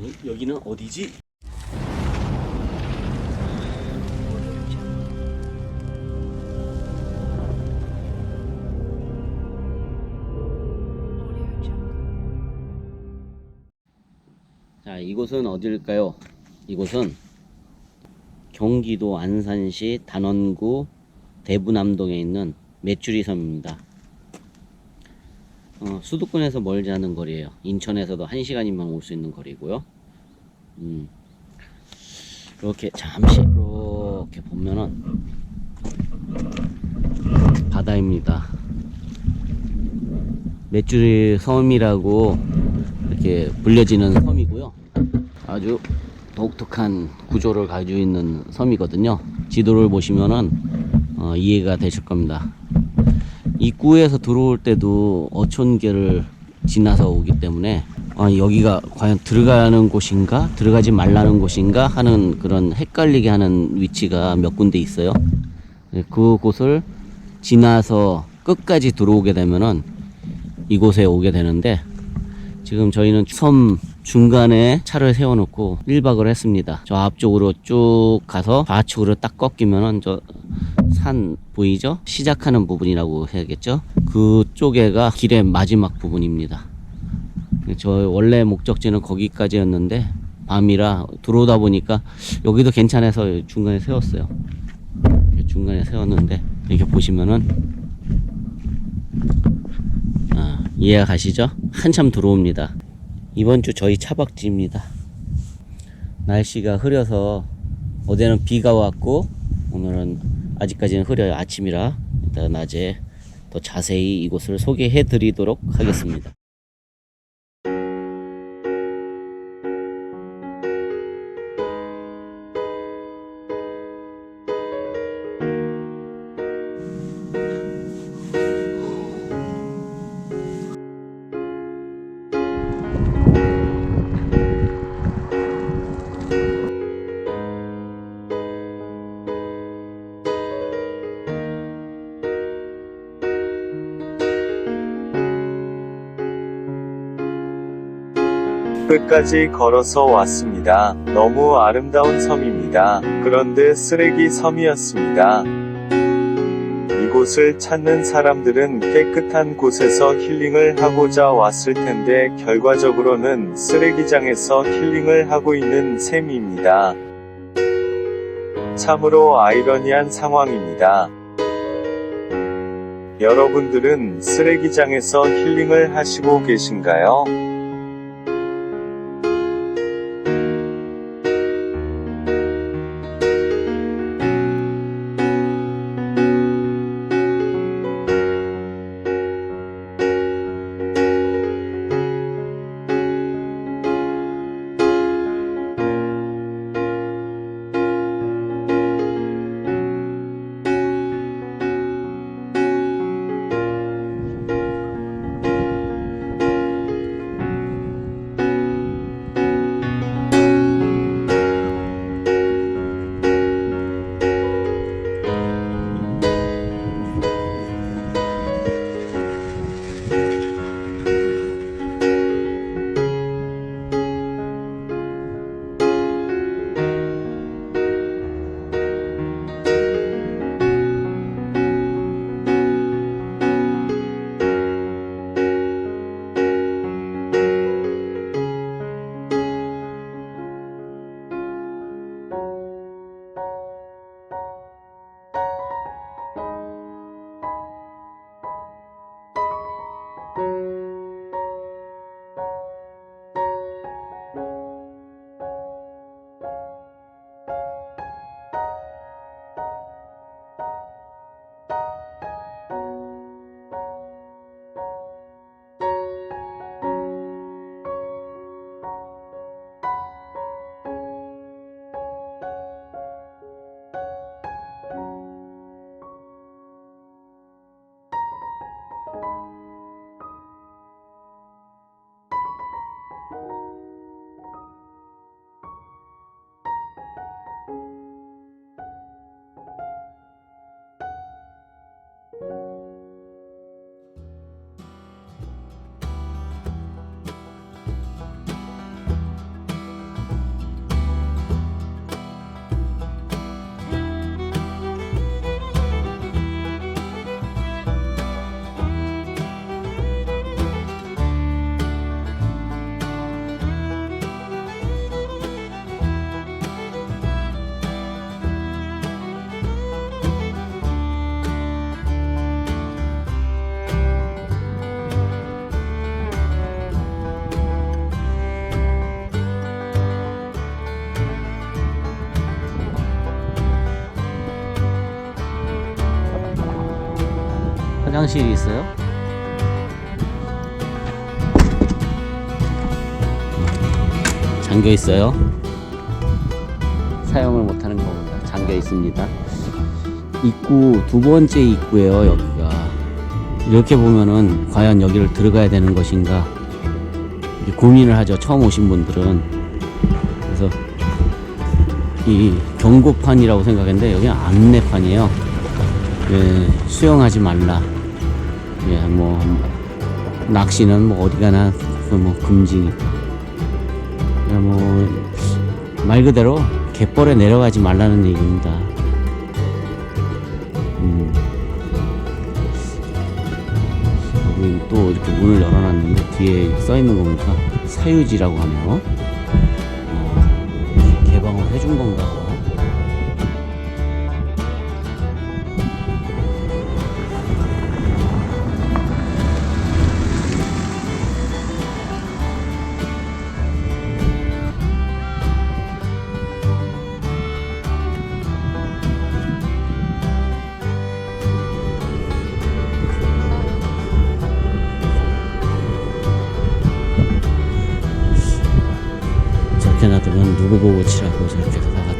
아니 여기는 어디지? 자 이곳은 어딜까요? 이곳은 경기도 안산시 단원구 대부남동에 있는 메추리 섬입니다. 어, 수도권에서 멀지 않은 거리예요. 인천에서도 1시간이면 올 수 있는 거리고요. 음, 이렇게 잠시 이렇게 보면은 바다입니다. 메추리 섬이라고 이렇게 불려지는 섬이고요. 아주 독특한 구조를 가지고 있는 섬이거든요. 지도를 보시면은 어, 이해가 되실 겁니다. 입구에서 들어올 때도 어촌계를 지나서 오기 때문에 아, 여기가 과연 들어가는 곳인가 들어가지 말라는 곳인가 하는 그런 헷갈리게 하는 위치가 몇 군데 있어요. 네, 그곳을 지나서 끝까지 들어오게 되면은 이곳에 오게 되는데 지금 저희는 섬 중간에 차를 세워놓고 1박을 했습니다. 저 앞쪽으로 쭉 가서 좌측으로 딱 꺾이면은 저 산 보이죠? 시작하는 부분이라고 해야겠죠? 그쪽에가 길의 마지막 부분입니다. 저 원래 목적지는 거기까지였는데 밤이라 들어오다 보니까 여기도 괜찮아서 중간에 세웠어요. 중간에 세웠는데 이렇게 보시면은 아, 이해가 가시죠? 한참 들어옵니다. 이번 주 저희 차박지입니다. 날씨가 흐려서 어제는 비가 왔고 오늘은 아직까지는 흐려요. 아침이라 이따 낮에 더 자세히 이곳을 소개해 드리도록 하겠습니다. 끝까지 걸어서 왔습니다. 너무 아름다운 섬입니다. 그런데 쓰레기 섬이었습니다. 이곳을 찾는 사람들은 깨끗한 곳에서 힐링을 하고자 왔을 텐데 결과적으로는 쓰레기장에서 힐링을 하고 있는 셈입니다. 참으로 아이러니한 상황입니다. 여러분들은 쓰레기장에서 힐링을 하시고 계신가요? 화장실이 있어요. 잠겨 있어요. 사용을 못하는 겁니다. 잠겨 있습니다. 입구 두 번째 입구예요. 여기가 이렇게 보면은 과연 여기를 들어가야 되는 것인가 고민을 하죠. 처음 오신 분들은 그래서 이 경고판이라고 생각했는데 여기 안내판이에요. 예, 수영하지 말라. 예, 뭐 낚시는 뭐 어디 가나 그뭐 금지. 예, 뭐말 그대로 갯벌에 내려가지 말라는 얘기입니다. 음. 또 이렇게 문을 열어놨는데 뒤에 써 있는 거 보니까 사유지라고 하네요. 어, 개방을 해준 건가? 我就能给他发